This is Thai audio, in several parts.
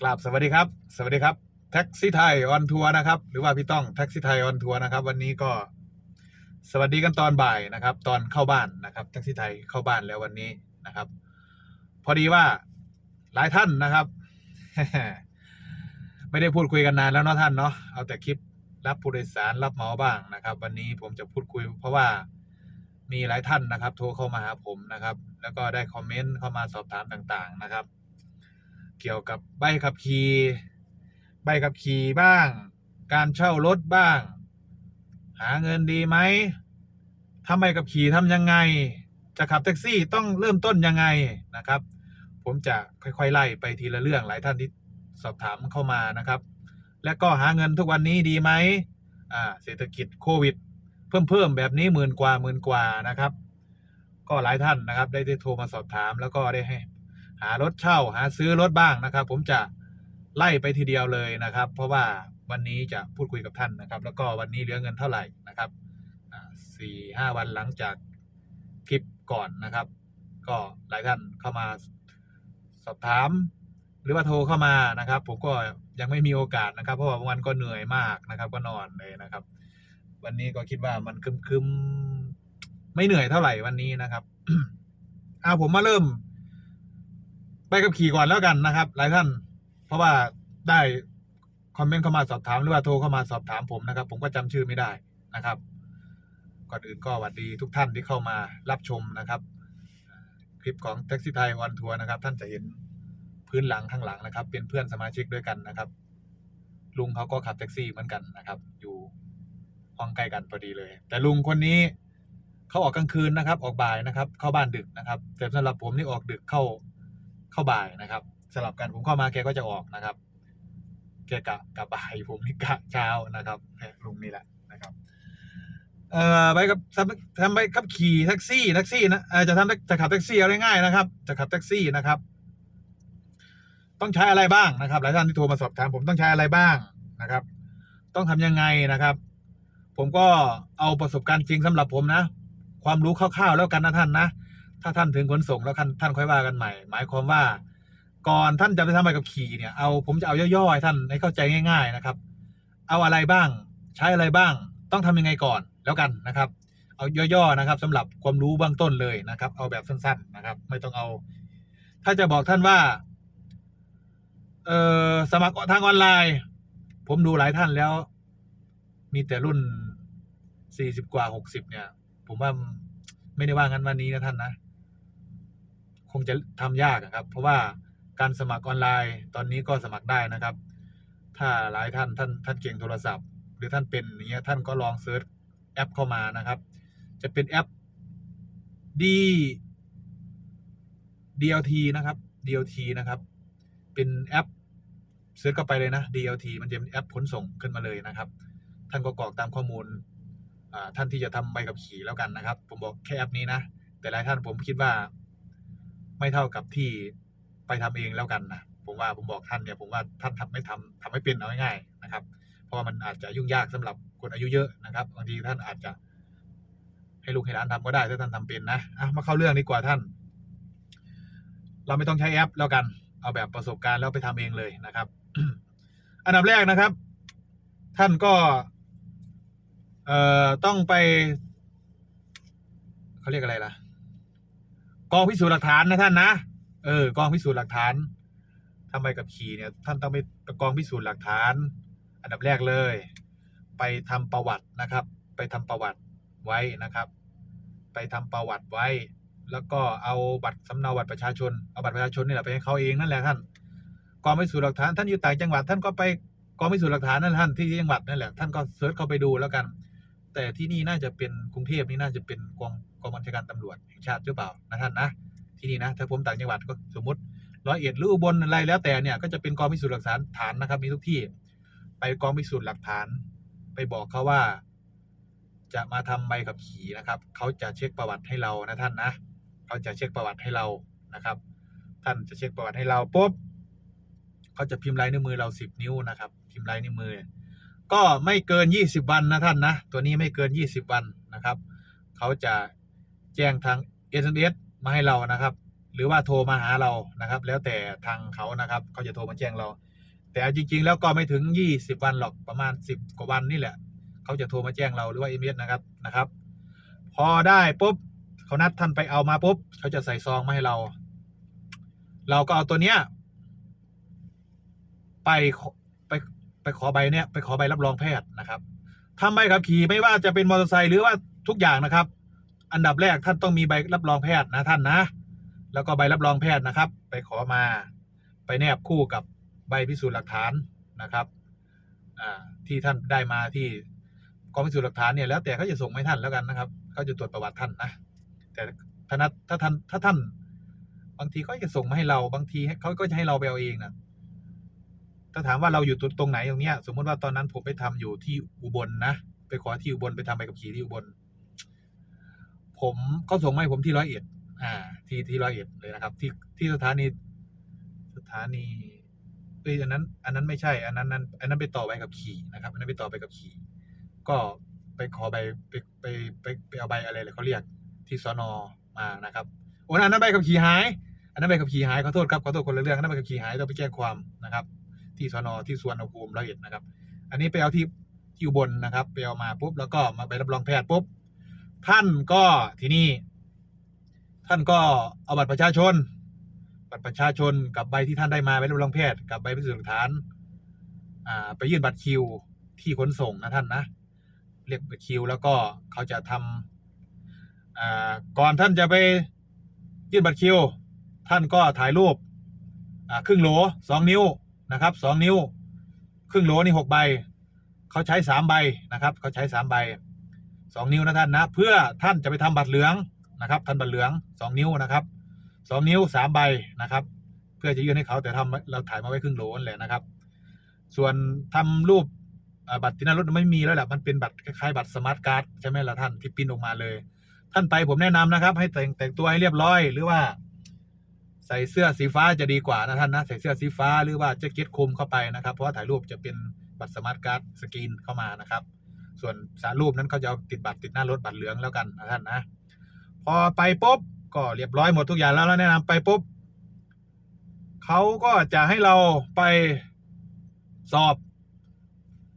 กราบสวัสดีครับ สวัสดีครับแท็กซี่ไทยออนทัวร์นะครับ หรือว่าพี่ต้องแท็กซี่ไทยออนทัวร์นะครับ วันนี้ก็สวัสดีกันตอนบ่ายนะครับ ตอนเข้าบ้านนะครับแท็กซี่ไทยเข้าบ้านแล้ววันนี้นะครับ พอดีว่าหลายท่านนะครับ ไม่ได้พูดคุยกันนานแล้วเนาะท่านเนาะเอาแต่คลิปรับผู้โดยสารรับเหมาบ้างนะครับ วันนี้ผมจะพูดคุย เพราะว่ามีหลายท่านนะครับ โทรเข้ามาหาผมนะครับ แล้วก็ได้คอมเมนต์เข้ามาสอบถามต่างๆนะครับ เกี่ยวกับใบขับขี่ใบขับขี่บ้าง การเช่ารถบ้าง หาเงินดีไหมทำใบขับขี่ทำยังไง จะขับแท็กซี่ต้องเริ่มต้นยังไงนะครับ ผมจะค่อยๆไล่ไปทีละเรื่องหลายท่านที่สอบถามเข้ามานะครับ และก็หาเงินทุกวันนี้ดีไหมอ่าเศรษฐกิจโควิด เพิ่มเพิ่มแบบนี้หมื่นกว่าหมื่นกว่านะครับ ก็หลายท่านนะครับ ได้ได้โทรมาสอบถามแล้วก็ได้ให้ หารถเช่าหาซื้อรถบ้างนะครับ ผมจะไล่ไปทีเดียวเลยนะครับ เพราะว่าวันนี้จะพูดคุยกับท่านนะครับ แล้วก็วันนี้เหลือเงินเท่าไหร่นะครับสี่ห้าวันหลังจากคลิปก่อนนะครับ ก็หลายท่านเข้ามาสอบถาม หรือว่าโทรเข้ามานะครับ ผมก็ยังไม่มีโอกาสนะครับ เพราะว่าวันก็เหนื่อยมากนะครับ ก็นอนเลยนะครับ วันนี้ก็คิดว่ามันคึมๆไม่เหนื่อยเท่าไหร่วันนี้นะครับเอาผมมาเริ่ม ไปกับขี่ก่อนแล้วกันนะครับ หลายท่าน เพราะว่าได้คอมเมนต์เข้ามาสอบถามหรือว่าโทรเข้ามาสอบถามผมนะครับ ผมก็จำชื่อไม่ได้นะครับ ก่อนอื่นก็สวัสดีทุกท่านที่เข้ามารับชมนะครับ คลิปของแท็กซี่ไทยวันทัวร์นะครับ ท่านจะเห็นพื้นหลังข้างหลังนะครับ เป็นเพื่อนสมาชิกด้วยกันนะครับ ลุงเขาก็ขับแท็กซี่เหมือนกันนะครับ อยู่ห้องใกล้กันพอดีเลย แต่ลุงคนนี้เขาออกกลางคืนนะครับ ออกบ่ายนะครับ เข้าบ้านดึกนะครับแต่สำหรับผมนี่ออกดึกเข้า เข้าบ่ายนะครับสลับกันผมเข้ามาแกก็จะออกนะครับ แกกะกะบ่ายผมนี่กะเช้านะครับเนี่ยลุงนี่แหละนะครับเอ่อไปกับทำไปขับขี่แท็กซี่แท็กซี่นะเออจะทำจะขับแท็กซี่เอาง่ายๆนะครับ จะขับแท็กซี่นะครับ ต้องใช้อะไรบ้างนะครับ หลายท่านที่โทรมาสอบถามผมต้องใช้อะไรบ้างนะครับ ต้องทำยังไงนะครับ ผมก็เอาประสบการณ์จริงสำหรับผมนะ ความรู้คร่าวๆแล้วกันนะท่านนะ ถ้าท่านถึงขนส่งแล้วท่านท่านค่อยว่ากันใหม่ หมายความว่า ก่อนท่านจะไปทำใบกับขี่เนี่ยเอาผมจะเอาย่อๆให้ท่านให้เข้าใจง่าย ๆนะครับ เอาอะไรบ้าง ใช้อะไรบ้าง ต้องทำยังไงก่อนแล้วกันนะครับ เอาย่อๆนะครับสำหรับความรู้เบื้องต้นเลยนะครับ เอาแบบสั้นๆนะครับ ไม่ต้องเอา ถ้าจะบอกท่านว่าเออสมัครทางออนไลน์ ผมดูหลายท่านแล้ว มีแต่รุ่นสี่สิบกว่าหกสิบเนี่ย ผมว่าไม่ได้ว่างั้นวันนี้นะท่านนะ คงจะทำยากอะครับ เพราะว่าการสมัครออนไลน์ ตอนนี้ก็สมัครได้นะครับ ถ้าหลายท่านท่านท่านเก่งโทรศัพท์ หรือท่านเป็นอย่างเงี้ยท่านก็ลองเซิร์ชแอปเข้ามานะครับ จะเป็นแอป D DLT นะครับ DLT นะครับ เป็นแอปเซิร์ชเข้าไปเลยนะ DLT มันจะเป็นแอปขนส่งขึ้นมาเลยนะครับ ท่านก็กรอกตามข้อมูลท่านที่จะทำใบขับขี่แล้วกันนะครับ ผมบอกแค่แอปนี้นะ แต่หลายท่านผมคิดว่า ไม่เท่ากับที่ไปทำเองแล้วกันนะผมว่าผมบอกท่านเนี่ยผมว่าท่านทำไม่ทำทำไม่เป็นเอาง่ายๆนะครับ เพราะว่ามันอาจจะยุ่งยากสำหรับคนอายุเยอะนะครับบางทีท่านอาจจะให้ลูกให้หลานทำก็ได้ถ้าท่านทำเป็นนะอะมาเข้าเรื่องดีกว่าท่าน เราไม่ต้องใช้แอปแล้วกัน เอาแบบประสบการณ์แล้วไปทำเองเลยนะครับ อันดับแรกนะครับ ท่านก็เอ่อต้องไปเขาเรียกอะไรล่ะ กองพิสูจน์หลักฐานนะท่านนะเออกองพิสูจน์หลักฐานทำไมกับขี่เนี่ยท่านต้องไปกองพิสูจน์หลักฐาน อันดับแรกเลย ไปทำประวัตินะครับ ไปทำประวัติไว้นะครับ ไปทำประวัติไว้ แล้วก็เอาบัตรสำเนาบัตรประชาชนเอาบัตรประชาชนนี่แหละไปให้เขาเองนั่นแหละท่านกองพิสูจน์หลักฐานท่านอยู่ต่างจังหวัด ท่านก็ไปกองพิสูจน์หลักฐานนั่นท่านที่จังหวัดนั่นแหละท่านก็เสิร์ชเข้าไปดูแล้วกัน แต่ที่นี่น่าจะเป็นกรุงเทพนี่น่าจะเป็นกอง กองบัญชาการตำรวจแห่งชาติหรือเปล่านะท่านนะที่นี่นะถ้าผมต่างจังหวัดก็สมมติร้อยเอ็ดหรืออุบลอะไรแล้วแต่เนี่ยก็จะเป็นกองพิสูจน์หลักฐานฐานนะครับมีทุกที่ ไปกองพิสูจน์หลักฐาน ไปบอกเขาว่า จะมาทำใบขับขี่นะครับเขาจะเช็คประวัติให้เรานะท่านนะเขาจะเช็คประวัติให้เรานะครับ ท่านจะเช็คประวัติให้เราปุ๊บเขาจะพิมพ์ลายนิ้วมือเราสิบนิ้วนะครับ พิมพ์ลายนิ้วมือ ก็ไม่เกิน20วันนะท่านนะตัวนี้ไม่เกิน20วันนะครับเขาจะ แจ้งทาง SMS มาให้เรานะครับ หรือว่าโทรมาหาเรานะครับ แล้วแต่ทางเขานะครับเขาจะโทรมาแจ้งเรา แต่จริง ๆ แล้วก็ไม่ถึงยี่สิบวันหรอกประมาณสิบกว่าวันนี่แหละเขาจะโทรมาแจ้งเราหรือว่าเอเมนะครับนะครับ พอได้ปุ๊บเขานัดท่านไปเอามาปุ๊บเขาจะใส่ซองมาให้เรา เราก็เอาตัวเนี้ยไปขอไปไปขอใบเนี้ยไปขอใบรับรองแพทย์นะครับทำใบขับขี่ไม่ว่าจะเป็นมอเตอร์ไซค์หรือว่าทุกอย่างนะครับ อันดับแรกท่านต้องมีใบรับรองแพทย์นะท่านนะ แล้วก็ใบรับรองแพทย์นะครับ ไปขอมาไปแนบคู่กับใบพิสูจน์หลักฐานนะครับที่ท่านได้มาที่กองพิสูจน์หลักฐานเนี่ยแล้วแต่เขาจะส่งให้ท่านแล้วกันนะครับเขาจะตรวจประวัติท่านนะแต่ถ้านัดถ้าท่านถ้าท่าน บางทีเขาจะส่งมาให้เราบางทีเขาก็จะให้เราไปเอาเองนะถ้าถามว่าเราอยู่ตรงไหนตรงเนี้ย สมมติว่าตอนนั้นผมไปทำอยู่ที่อุบลนะไปขอที่อุบลไปทำใบขับขี่ที่อุบล ผมเขาส่งมาให้ผมที่ร้อยเอ็ดอ่า ที่ที่ร้อยเอ็ดเลยนะครับ ที่ที่สถานีสถานีเอ้ยอันนั้น อันนั้นไม่ใช่ อันนั้นนั้นอันนั้นไปต่อใบขับขี่นะครับ อันนั้นไปต่อใบขับขี่ ก็ไปขอใบไปไปไปไปเอาใบอะไรเลยเขาเรียกที่สนมานะครับโอ้อันนั้นใบขับขี่หาย อันนั้นใบขับขี่หายขอโทษครับขอโทษคนละเรื่องอันนั้นใบขับขี่หายต้องไปแจ้งความนะครับ ที่สนที่สวนภูมิร้อยเอ็ดนะครับ อันนี้ไปเอาที่ที่อุบลนะครับ ไปเอามาปุ๊บแล้วก็มาไปรับรองแพทย์ปุ๊บ ท่านก็ที่นี่ ท่านก็เอาบัตรประชาชน บัตรประชาชนกับใบที่ท่านได้มาใบรับรองแพทย์กับใบพิสูจน์หลักฐานอ่าไปยื่นบัตรคิวที่ขนส่งนะท่านนะเรียกบัตรคิว แล้วก็เขาจะทำอ่าก่อนท่านจะไปยื่นบัตรคิว ท่านก็ถ่ายรูปอ่าครึ่งโหลสองนิ้วนะครับสองนิ้ว ครึ่งโหลนี่หกใบ เขาใช้สามใบนะครับ เขาใช้สามใบ สองนิ้วนะท่านนะ เพื่อท่านจะไปทำบัตรเหลืองนะครับท่านบัตรเหลืองสองนิ้วนะครับสองนิ้วสามใบนะครับ เพื่อจะยื่นให้เขาแต่ทำเราถ่ายมาไว้ครึ่งโหลนั่แหละนะครับ ส่วนทำรูปบัตรที่หน้ารถไม่มีแล้วแหละมันเป็นบัตรคล้ายๆบัตรสมาร์ทการ์ดใช่ไหมล่ะท่านที่ปริ้นออกมาเลย ท่านไปผมแนะนำนะครับ ให้แต่งแต่งตัวให้เรียบร้อยหรือว่า ใส่เสื้อสีฟ้าจะดีกว่านะท่านนะ ใส่เสื้อสีฟ้าหรือว่าแจ็คเก็ตคลุมเข้าไปนะครับ เพราะว่าถ่ายรูปจะเป็นบัตรสมาร์ทการ์ดสกรีนเข้ามานะครับ ส่วนสารูปนั้นเขาจะเอาติดบัตรติดหน้ารถบัตรเหลืองแล้วกันนะท่านนะ พอไปปุ๊บก็เรียบร้อยหมดทุกอย่างแล้วแล้วแนะนำไปปุ๊บเขาก็จะให้เราไปสอบ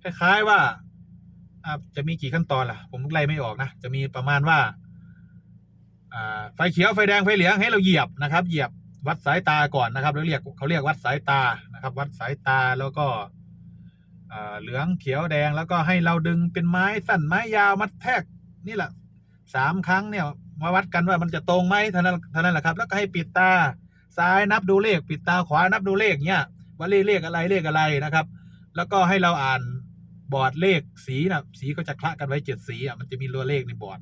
คล้ายๆว่าจะมีกี่ขั้นตอนล่ะ ผมไล่ไม่ออกนะ จะมีประมาณว่าไฟเขียวไฟแดงไฟเหลืองให้เราเหยียบนะครับ เหยียบวัดสายตาก่อนนะครับแล้วเรียกเขาเรียกวัดสายตานะครับ วัดสายตาแล้วก็ เหลืองเขียวแดงแล้วก็ให้เราดึงเป็นไม้สั้นไม้ยาวมัดแทกนี่แหละสามครั้งเนี่ยมาวัดกันว่ามันจะตรงไหมเท่านั้นเท่านั้นแหละครับ แล้วก็ให้ปิดตาซ้ายนับดูเลข ปิดตาขวานับดูเลขเนี่ยว่าเลขเลขอะไรเลขอะไรนะครับ แล้วก็ให้เราอ่านบอร์ดเลขสีนะสีก็จะคละกันไว้เจ็ดสีอะมันจะมีตัวเลขในบอร์ด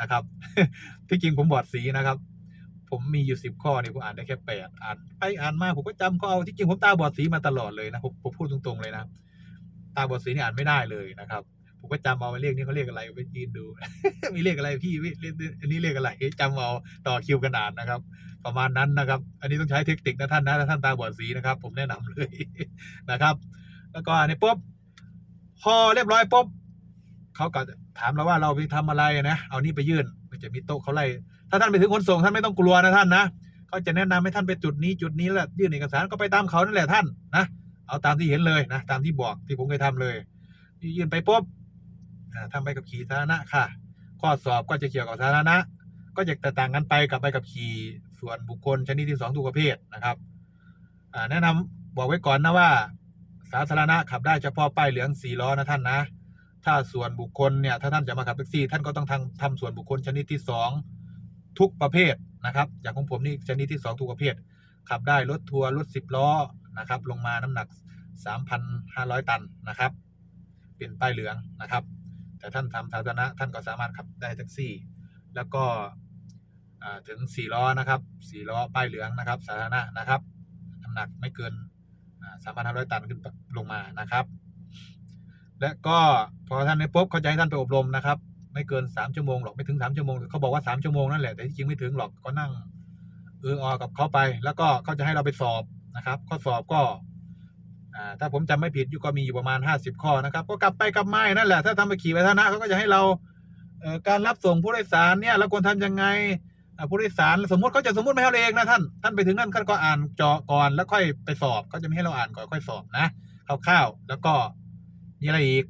นะครับที่จริงผมบอร์ดสีนะครับ ผมมีอยู่สิบข้อเนี่ยผมอ่านได้แค่แปดอ่านไปอ่านมาผมก็จำข้อเอาที่จริงผมตาบอดสีมาตลอดเลยนะผมผมพูดตรงๆเลยนะ ตาบอดสีนี่อ่านไม่ได้เลยนะครับ ผมก็จำเอาเลขนี้เขาเรียกอะไรไปยืนดู มีเลขอะไรพี่เลขอันนี้เลขอะไรจำเอาต่อคิวกันอ่านนะครับ ประมาณนั้นนะครับ อันนี้ต้องใช้เทคนิคนะท่านนะถ้าท่านตาบอดสีนะครับ ผมแนะนำเลยนะครับ แล้วก็อันนี้ปุ๊บพอเรียบร้อยปุ๊บเขาก็ถามเราว่าเราไปทำอะไรนะ เอานี่ไปยื่นมันจะมีโต๊ะเขาไล่ถ้าท่านไปถึงขนส่งท่านไม่ต้องกลัวนะท่านนะเขาจะแนะนำให้ท่านไปจุดนี้จุดนี้แหละยื่นเอกสารก็ไปตามเขานั่นแหละท่านนะ เอาตามที่เห็นเลยนะตามที่บอกที่ผมเคยทำเลยยื่นไปปุ๊บอ่าทำใบกับขี่สาธารณะค่ะ ข้อสอบก็จะเกี่ยวกับสาธารณะ ก็จะแตกต่างกันไปกับใบกับขี่ส่วนบุคคลชนิดที่สองทุกประเภทนะครับแนะนำบอกไว้ก่อนนะว่า สาธารณะขับได้เฉพาะป้ายเหลืองสี่ล้อนะท่านนะ ถ้าส่วนบุคคลเนี่ยถ้าท่านจะมาขับแท็กซี่ ท่านก็ต้องทำทำส่วนบุคคลชนิดที่สองทุกประเภทนะครับ อย่างของผมนี่ชนิดที่สองทุกประเภท ขับได้รถทัวร์รถสิบล้อ นะครับลงมาน้ำหนักสามพันห้าร้อยตันนะครับ เป็นป้ายเหลืองนะครับ แต่ท่านทำสาธารณะท่านก็สามารถขับได้แท็กซี่ แล้วก็ถึงสี่ล้อนะครับสี่ล้อป้ายเหลืองนะครับ สาธารณะนะครับน้ำหนักไม่เกินสามพันห้าร้อยตันขึ้นลงมานะครับ และก็พอท่านได้ปุ๊บเขาจะให้ท่านไปอบรมนะครับไม่เกินสามชั่วโมงหรอกไม่ถึงสามชั่วโมงเขาบอกว่าสามชั่วโมงนั่นแหละแต่ที่จริงไม่ถึงหรอกก็นั่งเอออกับเขาไป แล้วก็เขาจะให้เราไปสอบ นะครับ ข้อสอบก็ถ้าผมจำไม่ผิดอยู่ก็มีอยู่ประมาณห้าสิบข้อนะครับ ก็กลับไปกลับมานั่นแหละ ถ้าทำไปขี่ไปท่านะเขาก็จะให้เราการรับส่งผู้โดยสารเนี่ยเราควรทำยังไงผู้โดยสารสมมติเขาจะสมมติไม่ให้เราเองนะท่านท่านไปถึงนั่นท่านก็อ่านเจาะก่อนแล้วค่อยไปสอบเขาจะไม่ให้เราอ่านก่อนค่อยสอบนะคร่าวๆแล้วก็มีอะไรอีก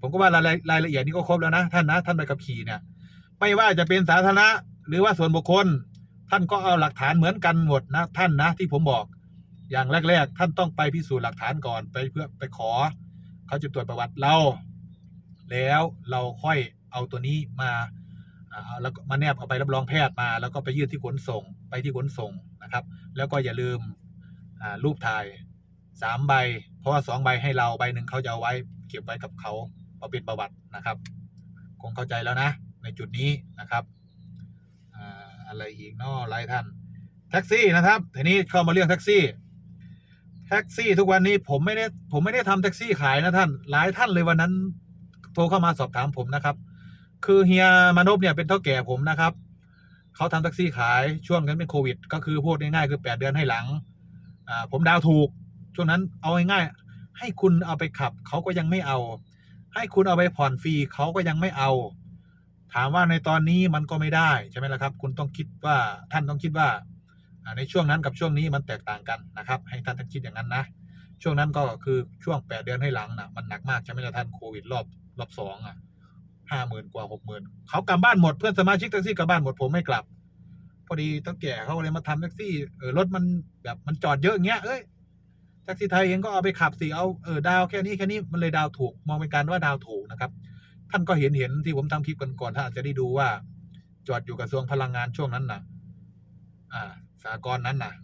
ผมก็ว่ารายรายละเอียดนี่ก็ครบแล้วนะท่านนะท่านไปกับขี่เนี่ย ไม่ว่าจะเป็นสาธารณะหรือว่าส่วนบุคคล ท่านก็เอาหลักฐานเหมือนกันหมดนะท่านนะที่ผมบอก อย่างแรก ๆ ท่านต้องไปพิสูจน์หลักฐานก่อนไปเพื่อไปขอ เขาจะตรวจประวัติเรา แล้วเราค่อยเอาตัวนี้มาแล้วก็มาแนบเอาไปรับรองแพทย์มา แล้วก็ไปยื่นที่ขนส่งไปที่ขนส่งนะครับ แล้วก็อย่าลืมรูปถ่ายสามใบ เพราะว่าสองใบให้เราใบหนึ่งเขาจะเอาไว้เก็บไว้กับเขาเอาเป็นประวัตินะครับ คงเข้าใจแล้วนะ ในจุดนี้นะครับอะไรอีกนอหลายท่านแท็กซี่นะครับทีนี้เข้ามาเรื่องแท็กซี่ แท็กซี่ทุกวันนี้ผมไม่ได้ผมไม่ได้ทำแท็กซี่ขายนะท่าน หลายท่านเลยวันนั้น โทรเข้ามาสอบถามผมนะครับ คือเฮียมานพเนี่ยเป็นเท่าแก่ผมนะครับเขาทำแท็กซี่ขายช่วงนั้นเป็นโควิด ก็คือพูดง่ายๆคือแปดเดือนให้หลังอ่าผมดาวถูก ช่วงนั้นเอาง่ายๆให้คุณเอาไปขับเขาก็ยังไม่เอา ให้คุณเอาไปผ่อนฟรีเขาก็ยังไม่เอา ถามว่าในตอนนี้มันก็ไม่ได้ใช่ไหมล่ะครับ คุณต้องคิดว่าท่านต้องคิดว่า ในช่วงนั้นกับช่วงนี้มันแตกต่างกันนะครับ ให้ท่านท่านคิดอย่างนั้นนะ ช่วงนั้นก็คือช่วงแปดเดือนให้หลังนะมันหนักมากใช่ไหมล่ะท่านโควิดรอบรอบสองอะห้าหมื่นกว่าหกหมื่นเขากลับบ้านหมดเพื่อนสมาชิกแท็กซี่กลับบ้านหมดผมไม่กลับ พอดีตั้งแก่เขาเลยมาทำแท็กซี่เออรถมันแบบมันจอดเยอะอย่างเงี้ยเอ้ยแท็กซี่ไทยเองก็เอาไปขับสิเอาเออดาวแค่นี้แค่นี้มันเลยดาวถูกมองเป็นการว่าดาวถูกนะครับ ท่านก็เห็นเห็นที่ผมทำคลิปกันก่อนๆท่านอาจจะได้ดูว่า จอดอยู่กระทรวงพลังงานช่วงนั้นน่ะ อ่า สากลนั้นน่ะ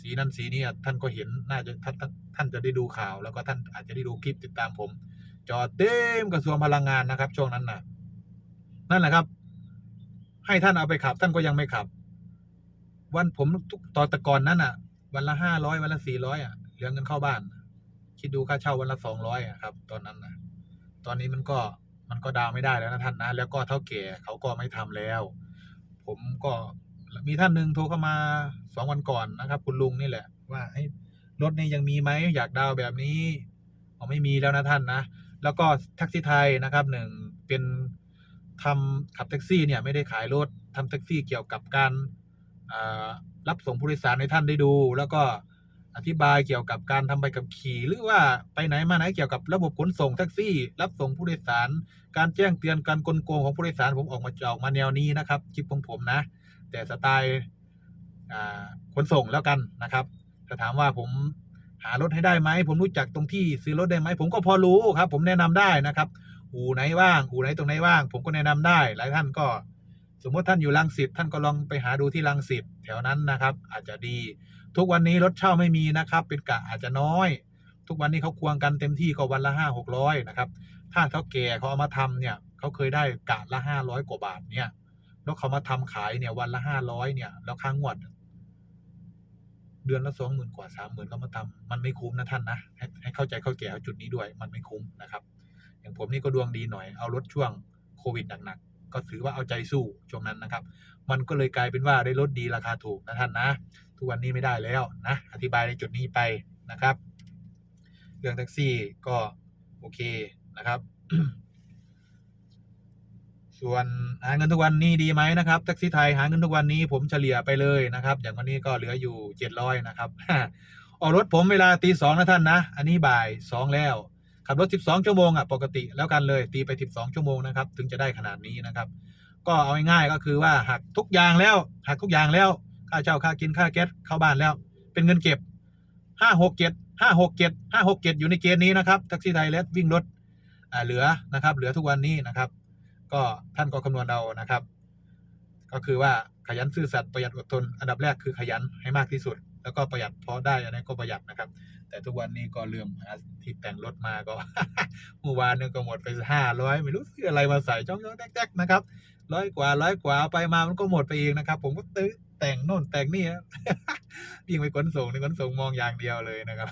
สีนั้นสีนี้ท่านก็เห็นน่าจะท่านท่านจะได้ดูข่าว แล้วก็ท่านอาจจะได้ดูคลิปติดตามผม จอเต็มกระทรวงพลังงานนะครับ ช่วงนั้นน่ะนั่นแหละครับ ให้ท่านเอาไปขับ ท่านก็ยังไม่ขับ วันผมทุกตอนตะกอนนั้นอะ วันละห้าร้อยวันละสี่ร้อยอะเหลือเงินเข้าบ้าน คิดดูค่าเช่าวันละสองร้อยอะครับ ตอนนั้นนะตอนนี้มันก็มันก็ดาวไม่ได้แล้วนะท่านนะแล้วก็เท่าแก่เขาก็ไม่ทำแล้ว ผมก็ มีท่านหนึ่งโทรเข้ามาสองวันก่อนนะครับ คุณลุงนี่แหละ ว่าให้รถนี่ยังมีไหมอยากดาวแบบนี้อ๋อไม่มีแล้วนะท่านนะ แล้วก็แท็กซี่ไทยนะครับหนึ่งเป็นทำขับแท็กซี่เนี่ยไม่ได้ขายรถทำแท็กซี่เกี่ยวกับการรับส่งผู้โดยสารให้ท่านได้ดู แล้วก็อธิบายเกี่ยวกับการทำใบขับขี่ หรือว่าไปไหนมาไหนเกี่ยวกับระบบขนส่งแท็กซี่ รับส่งผู้โดยสาร การแจ้งเตือนการกลโกงของผู้โดยสารผมออกมาจะออกมาแนวนี้นะครับคลิปของผมนะ แต่สไตล์อ่าขนส่งแล้วกันนะครับถ้าถามว่าผมหารถให้ได้ไหมผมรู้จักตรงที่ซื้อรถได้ไหมผมก็พอรู้ครับ ผมแนะนำได้นะครับอู่ไหนว่างอู่ไหนตรงไหนว่าง ผมก็แนะนำได้ หลายท่านก็ สมมติท่านอยู่รังสิตท่านก็ลองไปหาดูที่รังสิตแถวนั้นนะครับ อาจจะดี ทุกวันนี้รถเช่าไม่มีนะครับ เป็นกะอาจจะน้อย ทุกวันนี้เขาควงกันเต็มที่ก็วันละห้าหกร้อยนะครับถ้าเขาแก่เขาเอามาทำเนี่ยเขาเคยได้กะละห้าร้อยกว่าบาทเนี่ย แล้วเขามาทำขายเนี่ย วันละห้าร้อยเนี่ย แล้วค่างงวด เดือนละสองหมื่นกว่าสามหมื่นเขามาทำมันไม่คุ้มนะท่านนะให้ให้เข้าใจเข้าแก่จุดนี้ด้วย มันไม่คุ้มนะครับ อย่างผมนี่ก็ดวงดีหน่อยเอารถช่วงโควิดหนักๆก็ถือว่าเอาใจสู้ช่วงนั้นนะครับ มันก็เลยกลายเป็นว่าได้รถดีราคาถูกนะท่านนะ ทุกวันนี้ไม่ได้แล้วนะ อธิบายในจุดนี้ไปนะครับ เรื่องแท็กซี่ก็โอเคนะครับ ส่วนหาเงินทุกวันนี้ดีไหมนะครับแท็กซี่ไทยหาเงินทุกวันนี้ผมเฉลี่ยไปเลยนะครับ อย่างวันนี้ก็เหลืออยู่เจ็ดร้อยนะครับออกรถผมเวลาตีสองนะท่านนะ อันนี้บ่ายสองแล้ว ขับรถสิบสองชั่วโมงอะปกติแล้วกันเลยตีไปสิบสองชั่วโมงนะครับ ถึงจะได้ขนาดนี้นะครับ ก็เอาง่ายๆก็คือว่าหักทุกอย่างแล้วหักทุกอย่างแล้วค่าเช่าค่ากินค่าแก๊สเข้าบ้านแล้ว เป็นเงินเก็บห้าหกเจ็ดห้าหกเจ็ดห้าหกเจ็ดอยู่ในเกณฑ์นี้นะครับแท็กซี่ไทยและวิ่งรถอ่าเหลือนะครับ เหลือทุกวันนี้นะครับ ก็ท่านก็คำนวณเอานะครับ ก็คือว่าขยันซื่อสัตย์ประหยัดอดทน อันดับแรกคือขยันให้มากที่สุด แล้วก็ประหยัดพอได้อันนี้ก็ประหยัดนะครับ แต่ทุกวันนี้ก็เรื่มที่แต่งรถมาก็เมื่อวานนี่ยก็หมดไปห้าร้อยไม่รู้ซื้ออะไรมาใส่จ้องๆแจ๊กๆนะครับร้อยกว่าร้อยกว่าไปมามันก็หมดไปเองนะครับ ผมก็ตื้อแต่งโน่นแต่งนี่ยิ่งไปขนส่งในขนส่งมองอย่างเดียวเลยนะครับ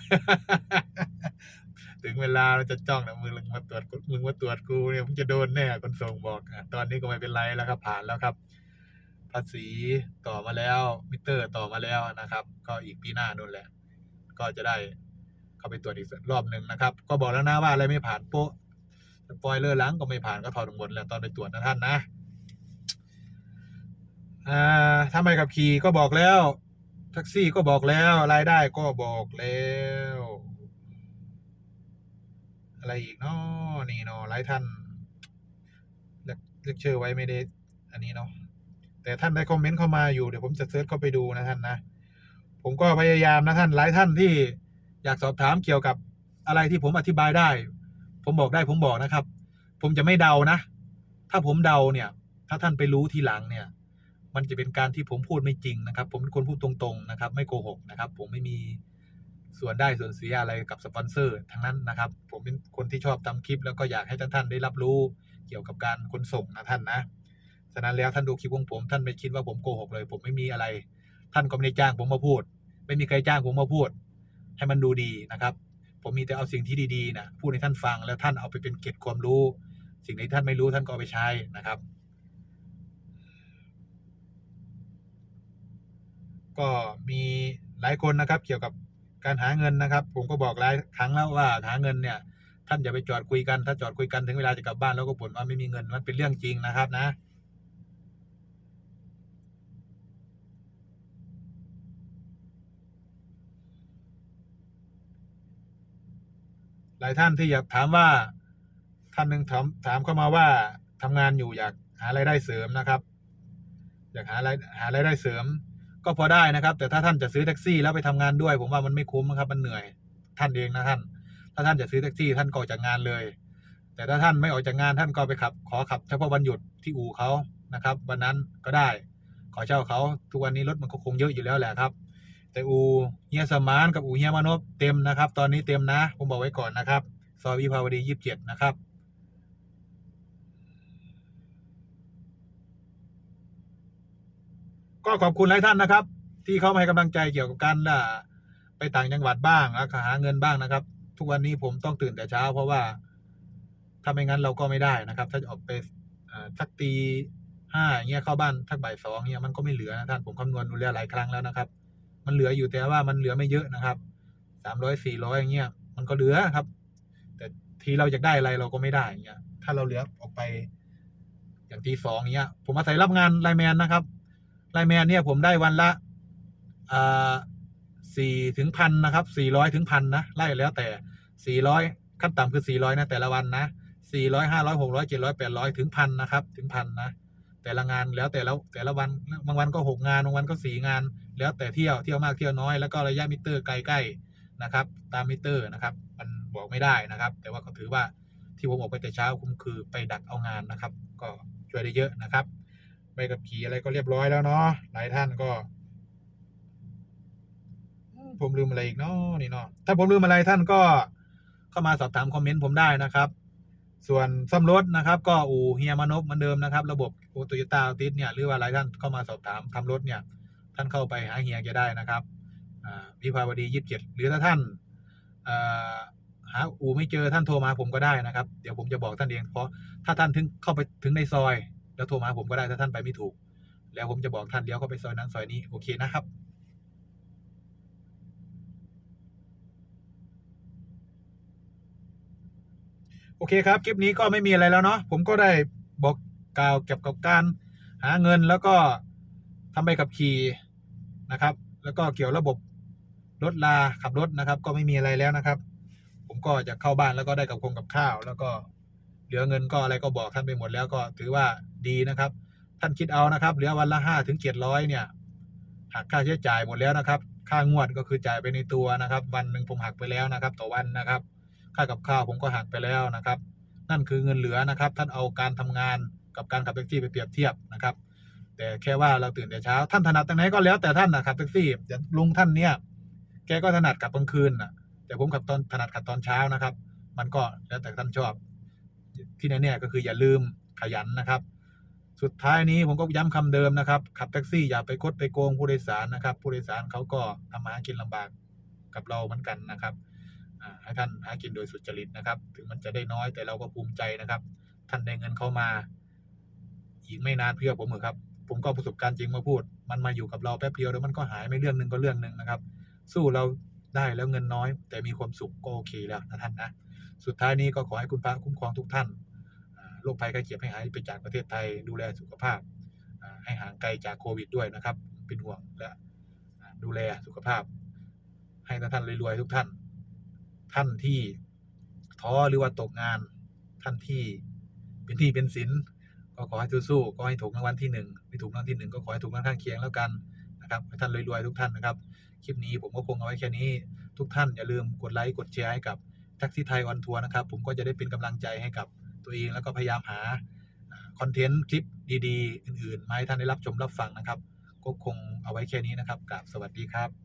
ถึงเวลาเราจะจ้องนะมึงมาตรวจมึงมาตรวจกูเนี่ยมึงจะโดนแน่ขนส่งบอกอะตอนนี้ก็ไม่เป็นไรแล้วครับ ผ่านแล้วครับ ภาษีต่อมาแล้วมิเตอร์ต่อมาแล้วนะครับ ก็อีกปีหน้านู่นแหละ ก็จะได้เข้าไปตรวจอีกรอบหนึ่งนะครับ ก็บอกแล้วนะว่าอะไรไม่ผ่านโป๊ะสปอยเลอร์ล้างก็ไม่ผ่านก็ถอดหมดแล้วตอนไปตรวจนะท่านนะอ่าทำใบขับขี่ก็บอกแล้วแท็กซี่ก็บอกแล้วรายได้ก็บอกแล้ว อะไรอีกเนาะนี่เนาะหลายท่านเลือกเลือกชื่อไว้ไม่ได้ อันนี้เนาะแต่ท่านได้คอมเมนต์เข้ามาอยู่เดี๋ยวผมจะเซิร์ชเข้าไปดูนะท่านนะผมก็พยายามนะท่านหลายท่านที่อยากสอบถามเกี่ยวกับอะไรที่ผมอธิบายได้ ผมบอกได้ผมบอกนะครับ ผมจะไม่เดานะ ถ้าผมเดาเนี่ย ถ้าท่านไปรู้ทีหลังเนี่ย มันจะเป็นการที่ผมพูดไม่จริงนะครับ ผมเป็นคนพูดตรงๆนะครับ ไม่โกหกนะครับ ผมไม่มี ส่วนได้ส่วนเสียอะไรกับสปอนเซอร์ทั้งนั้นนะครับ ผมเป็นคนที่ชอบทำคลิป แล้วก็อยากให้ท่านท่านได้รับรู้เกี่ยวกับการขนส่งนะท่านนะฉะนั้นแล้วท่านดูคลิปของผมท่านไม่คิดว่าผมโกหกเลย ผมไม่มีอะไร ท่านก็ไม่ได้จ้างผมมาพูด ไม่มีใครจ้างผมมาพูด ให้มันดูดีนะครับ ผมมีแต่เอาสิ่งที่ดีๆนะพูดให้ท่านฟังแล้วท่านเอาไปเป็นเก็ดความรู้ สิ่งที่ท่านไม่รู้ท่านก็เอาไปใช้นะครับ ก็มีหลายคนนะครับเกี่ยวกับ การหาเงินนะครับ ผมก็บอกหลายครั้งแล้วว่าหาเงินเนี่ย ท่านอย่าไปจอดคุยกัน ถ้าจอดคุยกันถึงเวลาจะกลับบ้านแล้วก็บ่นว่าไม่มีเงินมันเป็นเรื่องจริงนะครับนะหลายท่านที่อยากถามว่าท่านหนึ่งถามถามเข้ามาว่าทำงานอยู่อยากหารายได้เสริมนะครับ อยากหารายหารายได้เสริม ก็พอได้นะครับ แต่ถ้าท่านจะซื้อแท็กซี่แล้วไปทำงานด้วย ผมว่ามันไม่คุ้มนะครับ มันเหนื่อยท่านเองนะท่าน ถ้าท่านจะซื้อแท็กซี่ท่านก็ออกจากงานเลย แต่ถ้าท่านไม่ออกจากงานท่านก็ไปขับ ขอขับเฉพาะวันหยุดที่อู่เขานะครับ วันนั้นก็ได้ ขอเช่าเขาทุกวันนี้รถมันก็คงเยอะอยู่แล้วแหละครับ แต่อูเฮียสมานกับอูเฮียมานพเต็มนะครับ ตอนนี้เต็มนะ ผมบอกไว้ก่อนนะครับซอยวิภาวดียี่สิบเจ็ดนะครับ ก็ขอบคุณหลายท่านนะครับ ที่เขามาให้กำลังใจเกี่ยวกับการอ่าไปต่างจังหวัดบ้างแล้วหาเงินบ้างนะครับ ทุกวันนี้ผมต้องตื่นแต่เช้า เพราะว่าถ้าไม่งั้นเราก็ไม่ได้นะครับ ถ้าจะออกไปสักตีห้าอย่างเงี้ยเข้าบ้านสักบ่ายสองเงี้ยมันก็ไม่เหลือนะท่านผมคำนวณดูแล้วหลายครั้งแล้วนะครับ มันเหลืออยู่แต่ว่ามันเหลือไม่เยอะนะครับสามร้อยสี่ร้อยอย่างเงี้ยมันก็เหลือครับ แต่ทีเราอยากได้อะไรเราก็ไม่ได้อย่างเงี้ยถ้าเราเหลือออกไป อย่างตีสองเงี้ย ผมอาศัยรับงานไลแมนนะครับ ไลแมนเนี่ยผมได้วันละสี่ถึงพันนะครับสี่ร้อยถึงพันนะไล่แล้วแต่สี่ร้อยขั้นต่ำคือสี่ร้อยนะแต่ละวันนะสี่ร้อยห้าร้อยหกร้อยเจ็ดร้อยแปดร้อยถึงพันนะครับถึงพันนะแต่ละงานแล้วแต่ละแต่ละวันบางวันก็หกงานบางวันก็สี่งาน แล้วแต่เที่ยวเที่ยวมากเที่ยวน้อย แล้วก็ระยะมิเตอร์ไกลๆนะครับ ตามมิเตอร์นะครับ มันบอกไม่ได้นะครับ แต่ว่าก็ถือว่าที่ผมออกไปแต่เช้าผมคือไปดักเอางานนะครับ ก็ช่วยได้เยอะนะครับ ใบกับขี่อะไรก็เรียบร้อยแล้วเนาะหลายท่านก็อืมผมลืมอะไรอีกเนาะนี่เนาะถ้าผมลืมอะไรท่านก็เข้ามาสอบถามคอมเมนต์ผมได้นะครับ ส่วนซ่อมรถนะครับ ก็อู่เฮียมานพเหมือนเดิมนะครับ ระบบโอโตโยต้าติสเนี่ยหรือว่าหลายท่านเข้ามาสอบถามทำรถเนี่ย ท่านเข้าไปหาเฮียแกได้นะครับอ่าวิภาวดียี่สิบเจ็ดหรือถ้าท่านอ่าหาอู่ไม่เจอท่านโทรมาผมก็ได้นะครับ เดี๋ยวผมจะบอกท่านเองเพราะถ้าท่านถึงเข้าไปถึงในซอย แล้วโทรมาผมก็ได้ถ้าท่านไปไม่ถูก แล้วผมจะบอกท่านเลี้ยวเข้าไปซอยนั้นซอยนี้โอเคนะครับโอเคครับ คลิปนี้ก็ไม่มีอะไรแล้วเนาะผมก็ได้บอกกล่าวเกี่ยวกับการหาเงินแล้วก็ทำใบขับขี่นะครับ แล้วก็เกี่ยวระบบรถลาขับรถนะครับ ก็ไม่มีอะไรแล้วนะครับ ผมก็จะเข้าบ้านแล้วก็ได้กับคงกับข้าว แล้วก็เหลือเงินก็อะไรก็บอกท่านไปหมดแล้วก็ถือว่า ดีนะครับ ท่านคิดเอานะครับ เหลือวันละห้าถึงเจ็ดร้อยเนี่ย หักค่าใช้จ่ายหมดแล้วนะครับ ค่างวดก็คือจ่ายไปในตัวนะครับ วันหนึ่งผมหักไปแล้วนะครับ ต่อวันนะครับ ค่ากับข้าวผมก็หักไปแล้วนะครับ นั่นคือเงินเหลือนะครับ ท่านเอาการทำงานกับการขับแท็กซี่ไปเปรียบเทียบนะครับ แต่แค่ว่าเราตื่นแต่เช้า ท่านถนัดตรงไหนก็แล้วแต่ท่านนะขับแท็กซี่อย่างลุงท่านเนี่ย แกก็ถนัดขับกลางคืนนะแต่ผมขับตอนถนัดขับตอนเช้านะครับ มันก็แล้วแต่ท่านชอบ ที่แน่ๆก็คืออย่าลืมขยันนะครับ สุดท้ายนี้ผมก็ย้ำคำเดิมนะครับ ขับแท็กซี่อย่าไปคดไปโกงผู้โดยสารนะครับ ผู้โดยสารเขาก็ทำมาหากินลำบากกับเราเหมือนกันนะครับอ่าให้ท่านหากินโดยสุจริตนะครับ ถึงมันจะได้น้อยแต่เราก็ภูมิใจนะครับ ท่านได้เงินเข้ามาอีกไม่นานเพื่อผมเหรอครับ ผมก็ประสบการณ์จริงมาพูด มันมาอยู่กับเราแป๊บเดียวแล้วมันก็หายไม่เรื่องหนึ่งก็เรื่องหนึ่งนะครับ สู้เราได้แล้วเงินน้อย แต่มีความสุขก็โอเคแล้วนะท่านนะ สุดท้ายนี้ก็ขอให้คุณพระคุ้มครองทุกท่าน โรคภัยไข้เจ็บให้หายไปจากประเทศไทย ดูแลสุขภาพ ให้ห่างไกลจากโควิดด้วยนะครับ เป็นห่วงและดูแลสุขภาพ ให้ท่านรวยๆทุกท่าน ท่านที่ท้อหรือว่าตกงาน ท่านที่เป็นที่เป็นสินก็ขอให้สู้ๆก็ให้ถูกรางวัลที่หนึ่งไม่ถูกรางวัลที่หนึ่งก็ขอให้ถูกรางวัลข้างเคียงแล้วกันนะครับให้ท่านรวยๆทุกท่านนะครับ คลิปนี้ผมก็คงเอาไว้แค่นี้ ทุกท่านอย่าลืมกดไลค์กดแชร์ให้กับแท็กซี่ไทยออนทัวร์นะครับ ผมก็จะได้เป็นกำลังใจให้กับ ตัวเอง แล้วก็พยายามหาคอนเทนต์คลิปดี ๆ อื่น ๆ มาให้ท่านได้รับชมรับฟังนะครับ ก็คงเอาไว้แค่นี้นะครับกราบสวัสดีครับ